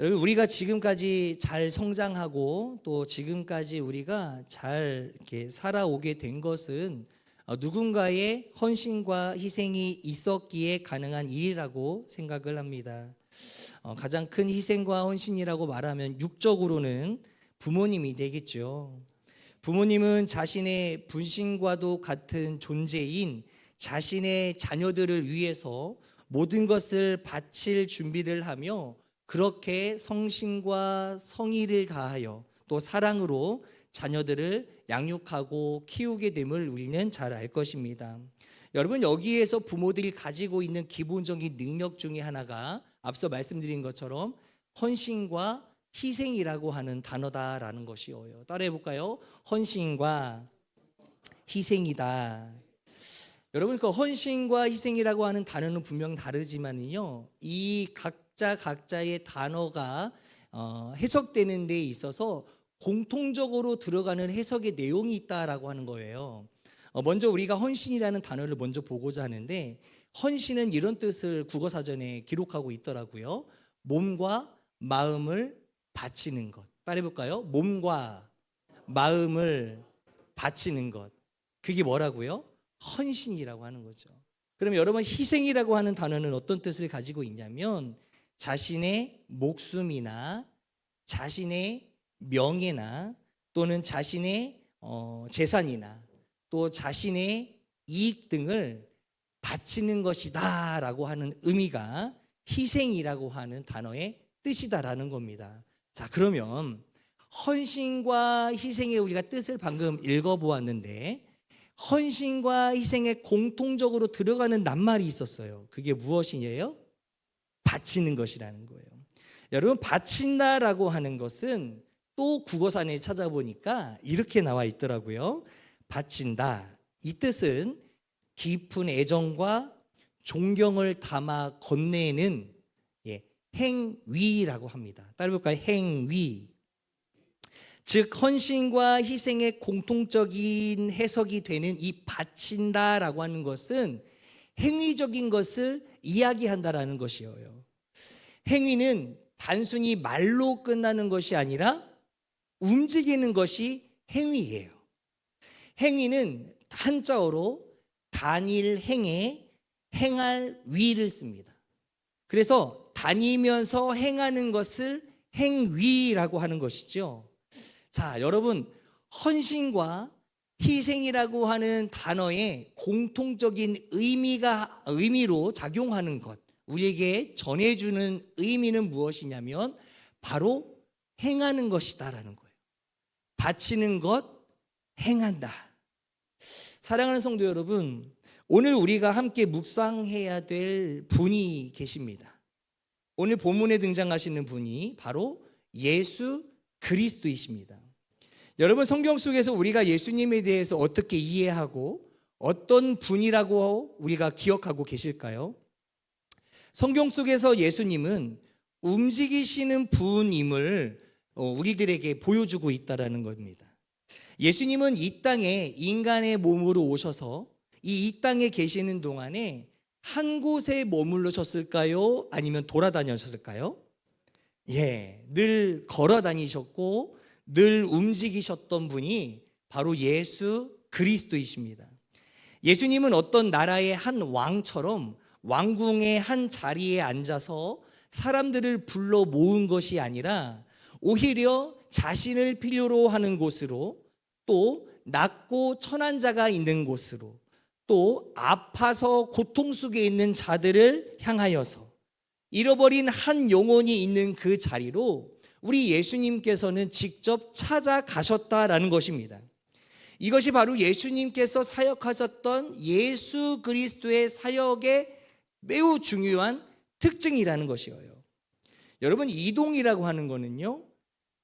여러분 우리가 지금까지 잘 성장하고 또 지금까지 우리가 잘 이렇게 살아오게 된 것은 어, 누군가의 헌신과 희생이 있었기에 가능한 일이라고 생각을 합니다. 어, 가장 큰 희생과 헌신이라고 말하면 육적으로는 부모님이 되겠죠. 부모님은 자신의 분신과도 같은 존재인 자신의 자녀들을 위해서 모든 것을 바칠 준비를 하며 그렇게 성심과 성의를 다하여 또 사랑으로 자녀들을 양육하고 키우게 됨을 우리는 잘 알 것입니다. 여러분 여기에서 부모들이 가지고 있는 기본적인 능력 중에 하나가 앞서 말씀드린 것처럼 헌신과 희생이라고 하는 단어다라는 것이어요. 따라해 볼까요? 헌신과 희생이다. 여러분 그 헌신과 희생이라고 하는 단어는 분명 다르지만요. 이 각 자 각자의 단어가 어, 해석되는 데 있어서 공통적으로 들어가는 해석의 내용이 있다라고 하는 거예요. 어, 먼저 우리가 헌신이라는 단어를 먼저 보고자 하는데 헌신은 이런 뜻을 국어 사전에 기록하고 있더라고요. 몸과 마음을 바치는 것. 따라해 볼까요? 몸과 마음을 바치는 것. 그게 뭐라고요? 헌신이라고 하는 거죠. 그럼 여러분 희생이라고 하는 단어는 어떤 뜻을 가지고 있냐면 자신의 목숨이나 자신의 명예나 또는 자신의 어, 재산이나 또 자신의 이익 등을 바치는 것이다 라고 하는 의미가 희생이라고 하는 단어의 뜻이다라는 겁니다. 자, 그러면 헌신과 희생의 우리가 뜻을 방금 읽어 보았는데 헌신과 희생에 공통적으로 들어가는 낱말이 있었어요. 그게 무엇이에요? 바치는 것이라는 거예요. 여러분 바친다라고 하는 것은 또 국어산에 찾아보니까 이렇게 나와 있더라고요. 바친다. 이 뜻은 깊은 애정과 존경을 담아 건네는 예, 행위라고 합니다. 따라볼까요? 행위. 즉 헌신과 희생의 공통적인 해석이 되는 이 바친다라고 하는 것은 행위적인 것을 이야기한다라는 것이에요. 행위는 단순히 말로 끝나는 것이 아니라 움직이는 것이 행위예요. 행위는 한자어로 단일 행에 행할 위를 씁니다. 그래서 다니면서 행하는 것을 행위라고 하는 것이죠. 자, 여러분 헌신과 희생이라고 하는 단어의 공통적인 의미가 의미로 작용하는 것, 우리에게 전해주는 의미는 무엇이냐면 바로 행하는 것이다라는 거예요. 바치는 것, 행한다. 사랑하는 성도 여러분, 오늘 우리가 함께 묵상해야 될 분이 계십니다. 오늘 본문에 등장하시는 분이 바로 예수 그리스도이십니다. 여러분 성경 속에서 우리가 예수님에 대해서 어떻게 이해하고 어떤 분이라고 우리가 기억하고 계실까요? 성경 속에서 예수님은 움직이시는 분임을 어, 우리들에게 보여주고 있다라는 겁니다. 예수님은 이 땅에 인간의 몸으로 오셔서 이, 이 땅에 계시는 동안에 한 곳에 머물러셨을까요? 아니면 돌아다녔을까요? 예, 늘 걸어 다니셨고 늘 움직이셨던 분이 바로 예수 그리스도이십니다. 예수님은 어떤 나라의 한 왕처럼 왕궁의 한 자리에 앉아서 사람들을 불러 모은 것이 아니라 오히려 자신을 필요로 하는 곳으로 또 낮고 천한 자가 있는 곳으로 또 아파서 고통 속에 있는 자들을 향하여서 잃어버린 한 영혼이 있는 그 자리로 우리 예수님께서는 직접 찾아가셨다라는 것입니다. 이것이 바로 예수님께서 사역하셨던 예수 그리스도의 사역의 매우 중요한 특징이라는 것이에요. 여러분, 이동이라고 하는 거는요,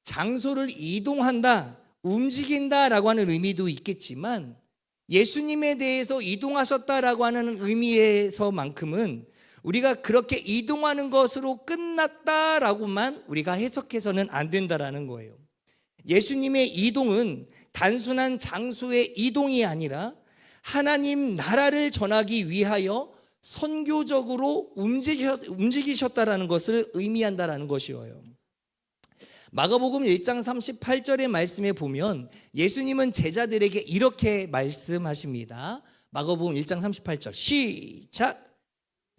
장소를 이동한다, 움직인다라고 하는 의미도 있겠지만, 예수님에 대해서 이동하셨다라고 하는 의미에서만큼은 우리가 그렇게 이동하는 것으로 끝났다라고만 우리가 해석해서는 안 된다라는 거예요. 예수님의 이동은 단순한 장소의 이동이 아니라 하나님 나라를 전하기 위하여 선교적으로 움직이셨 다라는 것을 의미한다라는 것이에요. 마가복음 1장 38절의 말씀에 보면 예수님은 제자들에게 이렇게 말씀하십니다. 마가복음 1장 38절 시작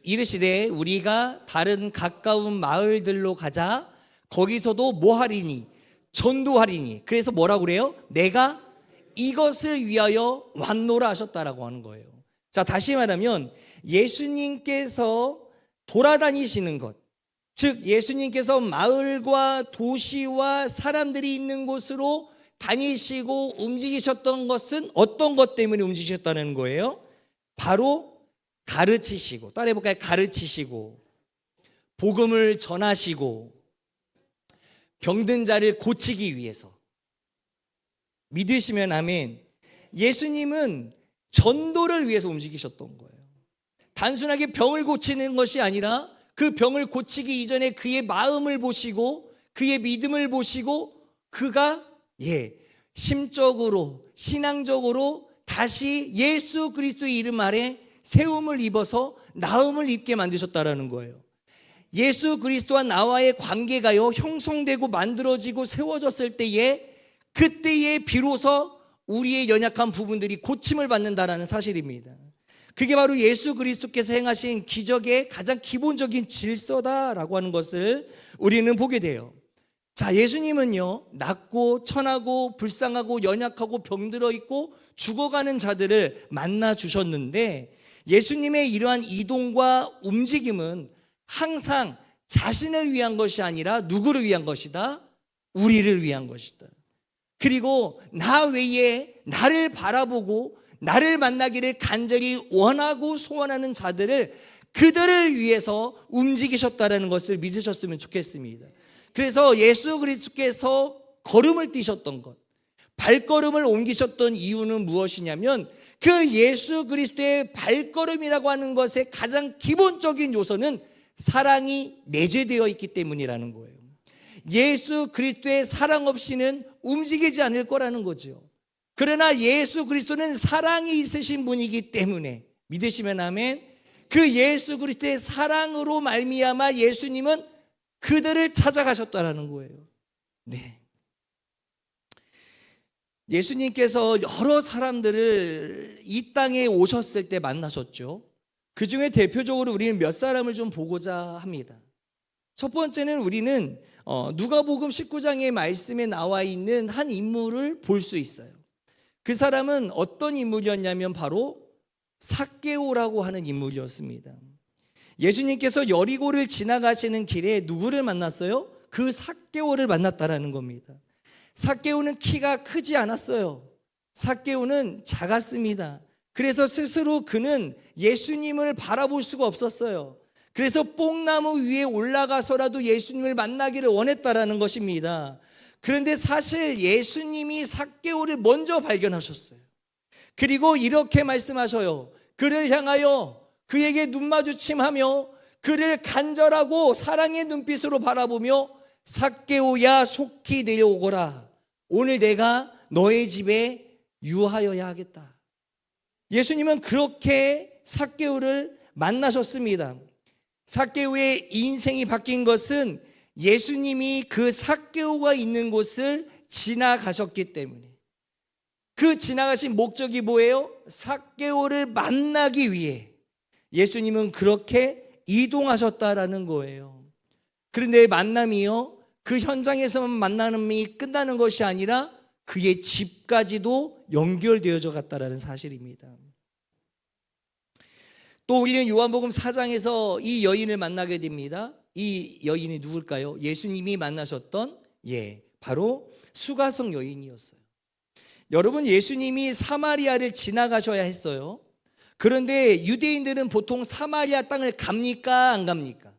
이르시되 우리가 다른 가까운 마을들로 가자 거기서도 뭐 하리니 전도하리니 그래서 뭐라고 그래요? 내가 이것을 위하여 왔노라 하셨다라고 하는 거예요. 자, 다시 말하면 예수님께서 돌아다니시는 것 즉 예수님께서 마을과 도시와 사람들이 있는 곳으로 다니시고 움직이셨던 것은 어떤 것 때문에 움직이셨다는 거예요? 바로 가르치시고 따라해 볼까요? 가르치시고 복음을 전하시고 병든 자를 고치기 위해서 믿으시면 아멘. 예수님은 전도를 위해서 움직이셨던 거예요. 단순하게 병을 고치는 것이 아니라 그 병을 고치기 이전에 그의 마음을 보시고 그의 믿음을 보시고 그가 예 심적으로 신앙적으로 다시 예수 그리스도의 이름 아래 세움을 입어서 나음을 입게 만드셨다라는 거예요. 예수 그리스도와 나와의 관계가요 형성되고 만들어지고 세워졌을 때에 그때에 비로소 우리의 연약한 부분들이 고침을 받는다라는 사실입니다. 그게 바로 예수 그리스도께서 행하신 기적의 가장 기본적인 질서다라고 하는 것을 우리는 보게 돼요. 자, 예수님은요, 낮고 천하고 불쌍하고 연약하고 병들어 있고 죽어가는 자들을 만나 주셨는데 예수님의 이러한 이동과 움직임은 항상 자신을 위한 것이 아니라 누구를 위한 것이다? 우리를 위한 것이다. 그리고 나 외에 나를 바라보고 나를 만나기를 간절히 원하고 소원하는 자들을 그들을 위해서 움직이셨다라는 것을 믿으셨으면 좋겠습니다. 그래서 예수 그리스도께서 걸음을 뛰셨던 것, 발걸음을 옮기셨던 이유는 무엇이냐면 그 예수 그리스도의 발걸음이라고 하는 것의 가장 기본적인 요소는 사랑이 내재되어 있기 때문이라는 거예요. 예수 그리스도의 사랑 없이는 움직이지 않을 거라는 거죠. 그러나 예수 그리스도는 사랑이 있으신 분이기 때문에 믿으시면 아멘. 그 예수 그리스도의 사랑으로 말미암아 예수님은 그들을 찾아가셨다라는 거예요. 네. 예수님께서 여러 사람들을 이 땅에 오셨을 때 만나셨죠. 그 중에 대표적으로 우리는 몇 사람을 좀 보고자 합니다. 첫 번째는 우리는 어, 누가복음 19장의 말씀에 나와 있는 한 인물을 볼 수 있어요. 그 사람은 어떤 인물이었냐면 바로 사케오라고 하는 인물이었습니다. 예수님께서 여리고를 지나가시는 길에 누구를 만났어요? 그 사케오를 만났다라는 겁니다. 사케오는 키가 크지 않았어요. 사케오는 작았습니다. 그래서 스스로 그는 예수님을 바라볼 수가 없었어요. 그래서 뽕나무 위에 올라가서라도 예수님을 만나기를 원했다라는 것입니다. 그런데 사실 예수님이 사개오를 먼저 발견하셨어요. 그리고 이렇게 말씀하셔요. 그를 향하여 그에게 눈 마주침하며 그를 간절하고 사랑의 눈빛으로 바라보며 사개오야 속히 내려오거라. 오늘 내가 너의 집에 유하여야 하겠다. 예수님은 그렇게 사개오를 만나셨습니다. 사개오의 인생이 바뀐 것은 예수님이 그 사개오가 있는 곳을 지나가셨기 때문에 그 지나가신 목적이 뭐예요? 사개오를 만나기 위해 예수님은 그렇게 이동하셨다라는 거예요. 그런데 만남이요 그 현장에서만 만남이 끝나는 것이 아니라 그의 집까지도 연결되어져 갔다라는 사실입니다. 또 우리는 요한복음 4장에서 이 여인을 만나게 됩니다. 이 여인이 누굴까요? 예수님이 만나셨던 예, 바로 수가성 여인이었어요. 여러분 예수님이 사마리아를 지나가셔야 했어요. 그런데 유대인들은 보통 사마리아 땅을 갑니까 안 갑니까?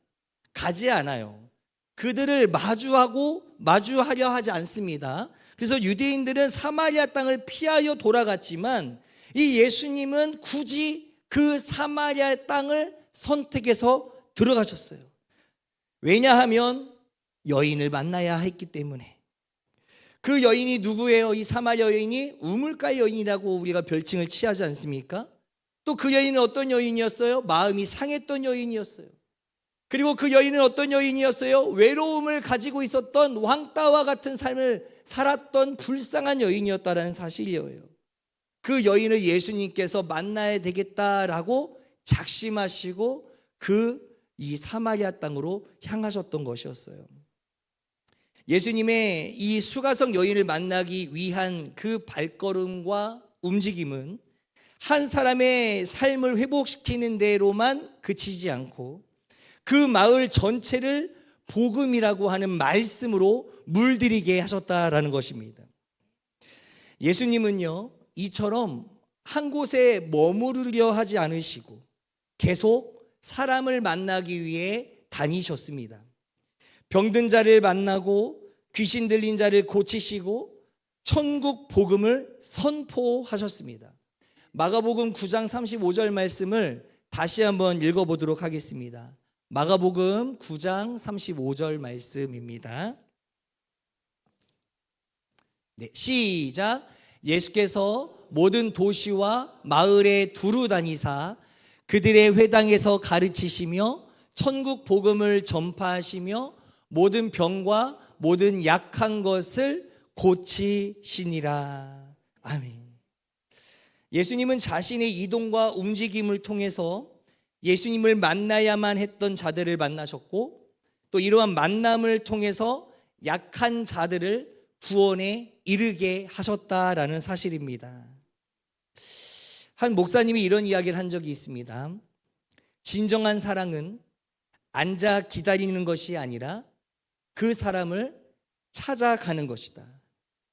가지 않아요. 그들을 마주하고 마주하려 하지 않습니다. 그래서 유대인들은 사마리아 땅을 피하여 돌아갔지만 이 예수님은 굳이 그 사마리아 땅을 선택해서 들어가셨어요. 왜냐하면 여인을 만나야 했기 때문에. 그 여인이 누구예요? 이 사마리아 여인이 우물가 여인이라고 우리가 별칭을 취하지 않습니까? 또 그 여인은 어떤 여인이었어요? 마음이 상했던 여인이었어요. 그리고 그 여인은 어떤 여인이었어요? 외로움을 가지고 있었던 왕따와 같은 삶을 살았던 불쌍한 여인이었다라는 사실이에요. 그 여인을 예수님께서 만나야 되겠다라고 작심하시고 그 이 사마리아 땅으로 향하셨던 것이었어요. 예수님의 이 수가성 여인을 만나기 위한 그 발걸음과 움직임은 한 사람의 삶을 회복시키는 대로만 그치지 않고 그 마을 전체를 복음이라고 하는 말씀으로 물들이게 하셨다라는 것입니다. 예수님은요, 이처럼 한 곳에 머무르려 하지 않으시고 계속 사람을 만나기 위해 다니셨습니다. 병든 자를 만나고 귀신 들린 자를 고치시고 천국 복음을 선포하셨습니다. 마가복음 9장 35절 말씀을 다시 한번 읽어 보도록 하겠습니다. 마가복음 9장 35절 말씀입니다. 네, 시작. 예수께서 모든 도시와 마을에 두루 다니사 그들의 회당에서 가르치시며 천국 복음을 전파하시며 모든 병과 모든 약한 것을 고치시니라. 아멘. 예수님은 자신의 이동과 움직임을 통해서 예수님을 만나야만 했던 자들을 만나셨고 또 이러한 만남을 통해서 약한 자들을 구원에 이르게 하셨다라는 사실입니다. 한 목사님이 이런 이야기를 한 적이 있습니다. 진정한 사랑은 앉아 기다리는 것이 아니라 그 사람을 찾아가는 것이다.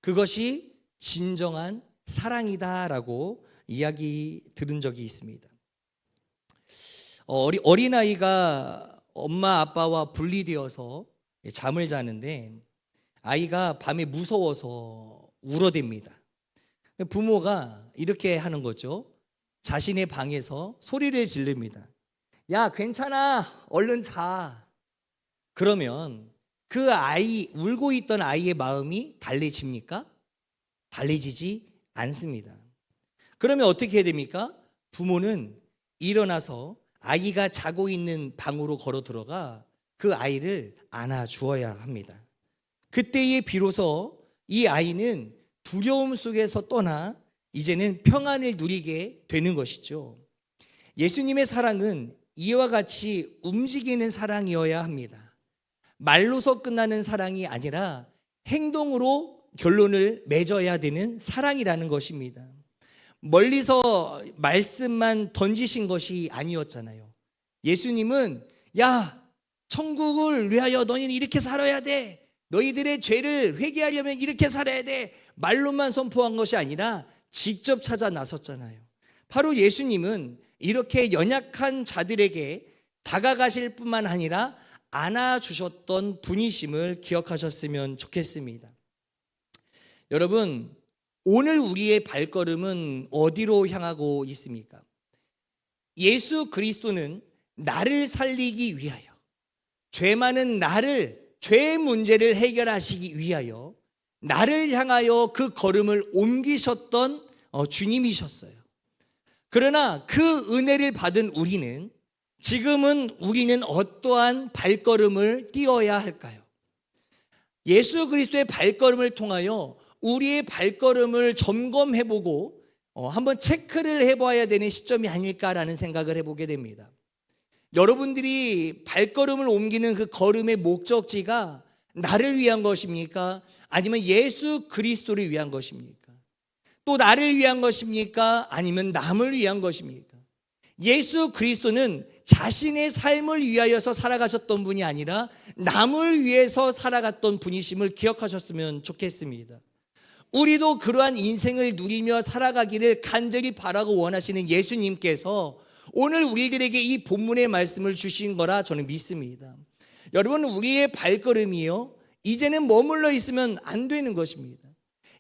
그것이 진정한 사랑이다라고 이야기 들은 적이 있습니다. 어리, 어린아이가 엄마 아빠와 분리되어서 잠을 자는데 아이가 밤에 무서워서 울어댑니다. 부모가 이렇게 하는 거죠. 자신의 방에서 소리를 지릅니다. 야, 괜찮아. 얼른 자. 그러면 그 아이, 울고 있던 아이의 마음이 달래집니까? 달래지지 않습니다. 그러면 어떻게 해야 됩니까? 부모는 일어나서 아이가 자고 있는 방으로 걸어 들어가 그 아이를 안아 주어야 합니다. 그때에 비로소 이 아이는 두려움 속에서 떠나 이제는 평안을 누리게 되는 것이죠. 예수님의 사랑은 이와 같이 움직이는 사랑이어야 합니다. 말로서 끝나는 사랑이 아니라 행동으로 결론을 맺어야 되는 사랑이라는 것입니다. 멀리서 말씀만 던지신 것이 아니었잖아요. 예수님은 야 천국을 위하여 너희는 이렇게 살아야 돼. 너희들의 죄를 회개하려면 이렇게 살아야 돼. 말로만 선포한 것이 아니라 직접 찾아 나섰잖아요. 바로 예수님은 이렇게 연약한 자들에게 다가가실 뿐만 아니라 안아주셨던 분이심을 기억하셨으면 좋겠습니다. 여러분, 오늘 우리의 발걸음은 어디로 향하고 있습니까? 예수 그리스도는 나를 살리기 위하여, 죄 많은 나를, 죄의 문제를 해결하시기 위하여, 나를 향하여 그 걸음을 옮기셨던 어, 주님이셨어요. 그러나 그 은혜를 받은 우리는 지금은 우리는 어떠한 발걸음을 띄어야 할까요? 예수 그리스도의 발걸음을 통하여 우리의 발걸음을 점검해보고 어, 한번 체크를 해봐야 되는 시점이 아닐까라는 생각을 해보게 됩니다. 여러분들이 발걸음을 옮기는 그 걸음의 목적지가 나를 위한 것입니까? 아니면 예수 그리스도를 위한 것입니까? 또 나를 위한 것입니까? 아니면 남을 위한 것입니까? 예수 그리스도는 자신의 삶을 위하여서 살아가셨던 분이 아니라 남을 위해서 살아갔던 분이심을 기억하셨으면 좋겠습니다. 우리도 그러한 인생을 누리며 살아가기를 간절히 바라고 원하시는 예수님께서 오늘 우리들에게 이 본문의 말씀을 주신 거라 저는 믿습니다. 여러분, 우리의 발걸음이요. 이제는 머물러 있으면 안 되는 것입니다.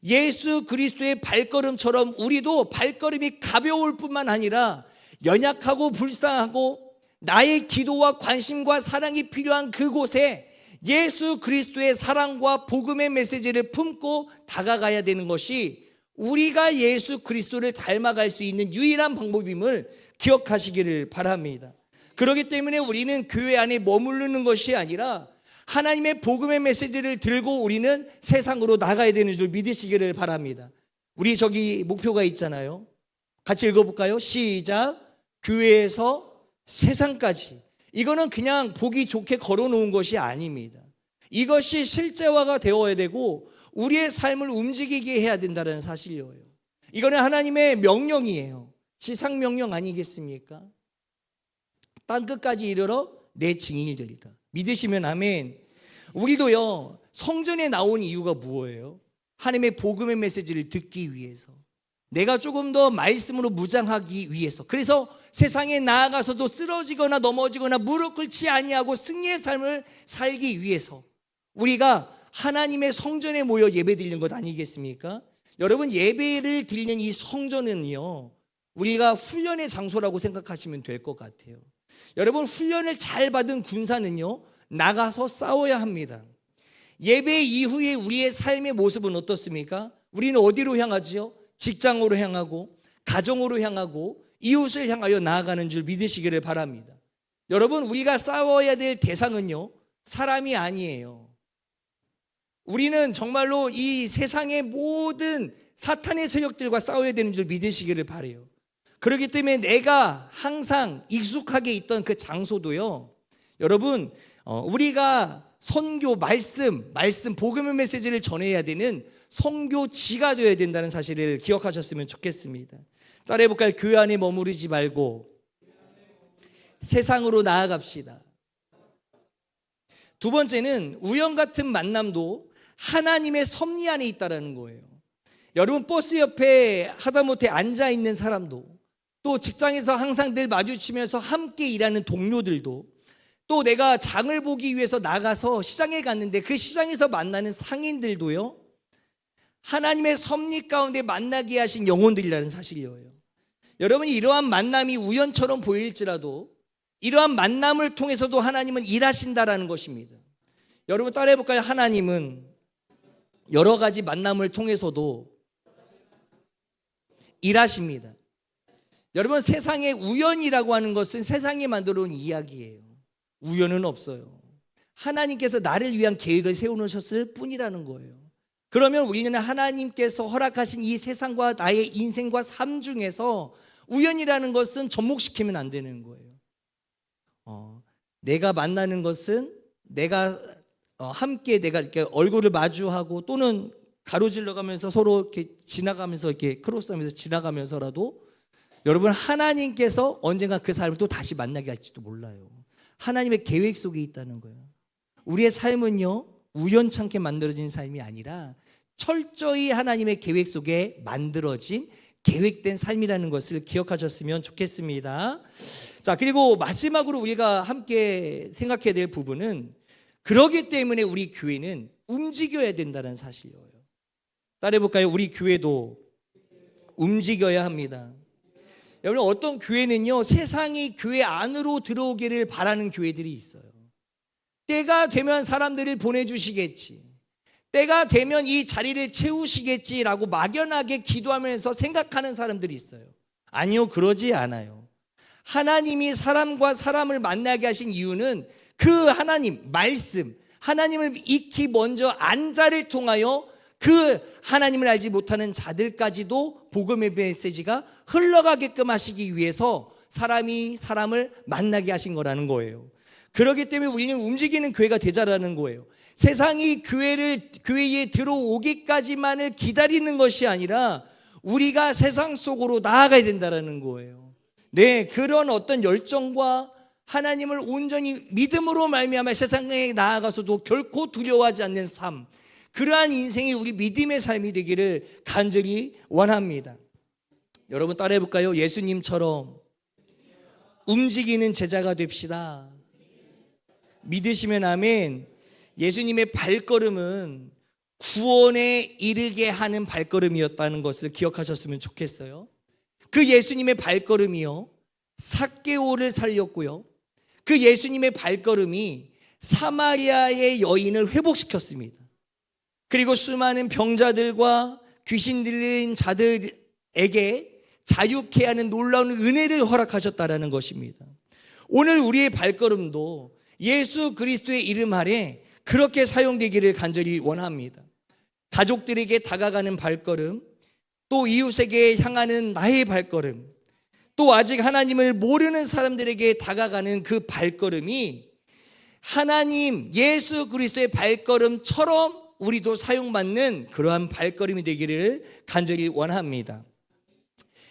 예수 그리스도의 발걸음처럼 우리도 발걸음이 가벼울 뿐만 아니라 연약하고 불쌍하고 나의 기도와 관심과 사랑이 필요한 그곳에 예수 그리스도의 사랑과 복음의 메시지를 품고 다가가야 되는 것이 우리가 예수 그리스도를 닮아갈 수 있는 유일한 방법임을 기억하시기를 바랍니다. 그렇기 때문에 우리는 교회 안에 머무르는 것이 아니라 하나님의 복음의 메시지를 들고 우리는 세상으로 나가야 되는 줄 믿으시기를 바랍니다. 우리 저기 목표가 있잖아요. 같이 읽어볼까요? 시작. 교회에서 세상까지. 이거는 그냥 보기 좋게 걸어놓은 것이 아닙니다. 이것이 실제화가 되어야 되고 우리의 삶을 움직이게 해야 된다는 사실이에요. 이거는 하나님의 명령이에요. 지상 명령 아니겠습니까? 땅 끝까지 이르러 내 증인이 되리라. 믿으시면 아멘. 우리도요 성전에 나온 이유가 무엇이에요? 하나님의 복음의 메시지를 듣기 위해서. 내가 조금 더 말씀으로 무장하기 위해서. 그래서 세상에 나아가서도 쓰러지거나 넘어지거나 무릎 꿇지 아니하고 승리의 삶을 살기 위해서 우리가 하나님의 성전에 모여 예배 드리는 것 아니겠습니까? 여러분 예배를 드리는 이 성전은요. 우리가 훈련의 장소라고 생각하시면 될 것 같아요. 여러분 훈련을 잘 받은 군사는요. 나가서 싸워야 합니다. 예배 이후에 우리의 삶의 모습은 어떻습니까? 우리는 어디로 향하지요? 직장으로 향하고 가정으로 향하고 이웃을 향하여 나아가는 줄 믿으시기를 바랍니다. 여러분 우리가 싸워야 될 대상은요. 사람이 아니에요. 우리는 정말로 이 세상의 모든 사탄의 세력들과 싸워야 되는 줄 믿으시기를 바래요. 그렇기 때문에 내가 항상 익숙하게 있던 그 장소도요. 여러분, 어, 우리가 선교 말씀, 말씀 복음의 메시지를 전해야 되는 선교지가 되어야 된다는 사실을 기억하셨으면 좋겠습니다. 따라해 볼까요? 교회 안에 머무르지 말고 세상으로 나아갑시다. 두 번째는 우연 같은 만남도 하나님의 섭리 안에 있다라는 거예요. 여러분 버스 옆에 하다못해 앉아 있는 사람도 또 직장에서 항상 늘 마주치면서 함께 일하는 동료들도 또 내가 장을 보기 위해서 나가서 시장에 갔는데 그 시장에서 만나는 상인들도요. 하나님의 섭리 가운데 만나게 하신 영혼들이라는 사실이에요. 여러분이 이러한 만남이 우연처럼 보일지라도 이러한 만남을 통해서도 하나님은 일하신다라는 것입니다. 여러분 따라해 볼까요? 하나님은 여러 가지 만남을 통해서도 일하십니다. 여러분 세상에 우연이라고 하는 것은 세상이 만들어 온 이야기예요. 우연은 없어요. 하나님께서 나를 위한 계획을 세워 놓으셨을 뿐이라는 거예요. 그러면 우리는 하나님께서 허락하신 이 세상과 나의 인생과 삶 중에서 우연이라는 것은 접목시키면 안 되는 거예요. 어, 내가 만나는 것은 내가 어, 함께 내가 이렇게 얼굴을 마주하고 또는 가로질러 가면서 서로 이렇게 지나가면서 이렇게 크로스하면서 지나가면서라도 여러분 하나님께서 언젠가 그 사람을 또 다시 만나게 할지도 몰라요. 하나님의 계획 속에 있다는 거예요. 우리의 삶은요 우연찮게 만들어진 삶이 아니라 철저히 하나님의 계획 속에 만들어진 계획된 삶이라는 것을 기억하셨으면 좋겠습니다. 자, 그리고 마지막으로 우리가 함께 생각해야 될 부분은 그러기 때문에 우리 교회는 움직여야 된다는 사실이에요. 따라해 볼까요? 우리 교회도 움직여야 합니다. 여러분 어떤 교회는요 세상이 교회 안으로 들어오기를 바라는 교회들이 있어요. 때가 되면 사람들을 보내주시겠지. 때가 되면 이 자리를 채우시겠지라고 막연하게 기도하면서 생각하는 사람들이 있어요. 아니요, 그러지 않아요. 하나님이 사람과 사람을 만나게 하신 이유는 그 하나님, 말씀, 하나님을 익히 먼저 안 자를 통하여 그 하나님을 알지 못하는 자들까지도 복음의 메시지가 흘러가게끔 하시기 위해서 사람이 사람을 만나게 하신 거라는 거예요. 그렇기 때문에 우리는 움직이는 교회가 되자라는 거예요. 세상이 교회를 교회에 들어오기까지만을 기다리는 것이 아니라 우리가 세상 속으로 나아가야 된다라는 거예요. 네, 그런 어떤 열정과 하나님을 온전히 믿음으로 말미암아 세상에 나아가서도 결코 두려워하지 않는 삶. 그러한 인생이 우리 믿음의 삶이 되기를 간절히 원합니다. 여러분 따라해 볼까요? 예수님처럼 움직이는 제자가 됩시다. 믿으시면 아멘. 예수님의 발걸음은 구원에 이르게 하는 발걸음이었다는 것을 기억하셨으면 좋겠어요. 그 예수님의 발걸음이요. 사개오를 살렸고요. 그 예수님의 발걸음이 사마리아의 여인을 회복시켰습니다. 그리고 수많은 병자들과 귀신 들린 자들에게 자유케 하는 놀라운 은혜를 허락하셨다라는 것입니다. 오늘 우리의 발걸음도 예수 그리스도의 이름 아래 그렇게 사용되기를 간절히 원합니다. 가족들에게 다가가는 발걸음, 또 이웃에게 향하는 나의 발걸음, 또 아직 하나님을 모르는 사람들에게 다가가는 그 발걸음이 하나님 예수 그리스도의 발걸음처럼 우리도 사용받는 그러한 발걸음이 되기를 간절히 원합니다.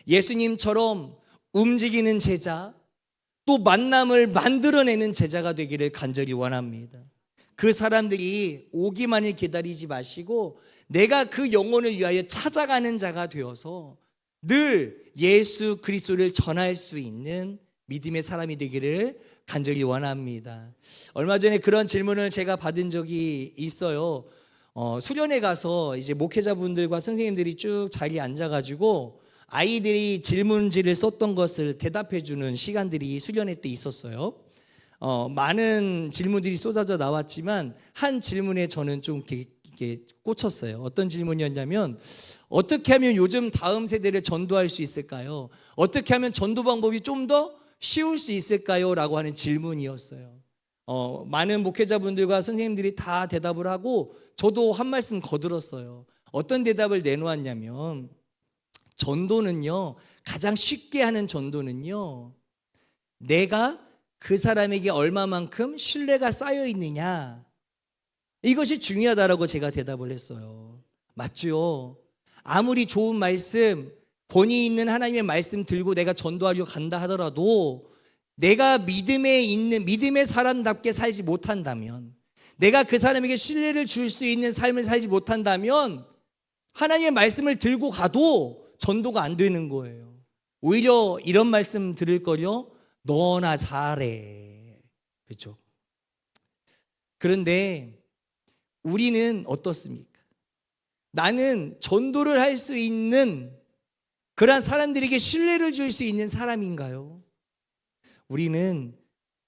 예수님처럼 움직이는 제자, 또 만남을 만들어내는 제자가 되기를 간절히 원합니다. 그 사람들이 오기만을 기다리지 마시고 내가 그 영혼을 위하여 찾아가는 자가 되어서 늘 예수 그리스도를 전할 수 있는 믿음의 사람이 되기를 간절히 원합니다. 얼마 전에 그런 질문을 제가 받은 적이 있어요. 어, 수련회 가서 이제 목회자분들과 선생님들이 쭉 자리에 앉아가지고 아이들이 질문지를 썼던 것을 대답해 주는 시간들이 수련회 때 있었어요. 어, 많은 질문들이 쏟아져 나왔지만 한 질문에 저는 좀 이렇게, 이렇게 꽂혔어요. 어떤 질문이었냐면 어떻게 하면 요즘 다음 세대를 전도할 수 있을까요? 어떻게 하면 전도 방법이 좀 더 쉬울 수 있을까요? 라고 하는 질문이었어요. 어, 많은 목회자분들과 선생님들이 다 대답을 하고 저도 한 말씀 거들었어요. 어떤 대답을 내놓았냐면 전도는요, 가장 쉽게 하는 전도는요, 내가 그 사람에게 얼마만큼 신뢰가 쌓여 있느냐. 이것이 중요하다라고 제가 대답을 했어요. 맞죠? 아무리 좋은 말씀, 권위 있는 하나님의 말씀 들고 내가 전도하려 간다 하더라도 내가 믿음에 있는 믿음의 사람답게 살지 못한다면 내가 그 사람에게 신뢰를 줄 수 있는 삶을 살지 못한다면 하나님의 말씀을 들고 가도 전도가 안 되는 거예요. 오히려 이런 말씀 들을 거요. 너나 잘해. 그렇죠? 그런데 우리는 어떻습니까? 나는 전도를 할 수 있는 그러한 사람들에게 신뢰를 줄 수 있는 사람인가요? 우리는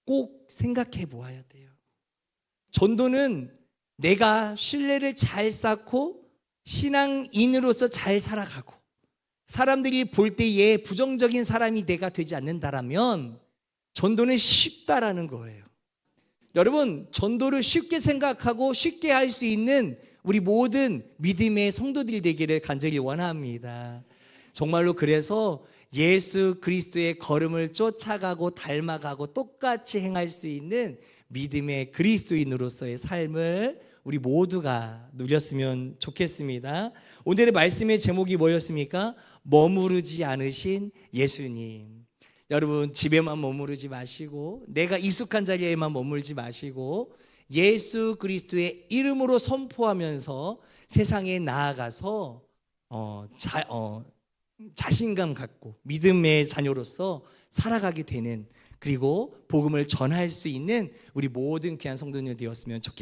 꼭 생각해 보아야 돼요. 전도는 내가 신뢰를 잘 쌓고 신앙인으로서 잘 살아가고 사람들이 볼 때에 부정적인 사람이 내가 되지 않는다라면 전도는 쉽다라는 거예요. 여러분, 전도를 쉽게 생각하고 쉽게 할 수 있는 우리 모든 믿음의 성도들 되기를 간절히 원합니다. 정말로 그래서 예수 그리스도의 걸음을 쫓아가고 닮아가고 똑같이 행할 수 있는 믿음의 그리스도인으로서의 삶을 우리 모두가 누렸으면 좋겠습니다. 오늘의 말씀의 제목이 뭐였습니까? 머무르지 않으신 예수님. 여러분 집에만 머무르지 마시고 내가 익숙한 자리에만 머물지 마시고 예수 그리스도의 이름으로 선포하면서 세상에 나아가서 어, 자, 어, 자신감 갖고 믿음의 자녀로서 살아가게 되는 그리고 복음을 전할 수 있는 우리 모든 귀한 성도님 되었으면 좋겠습니다.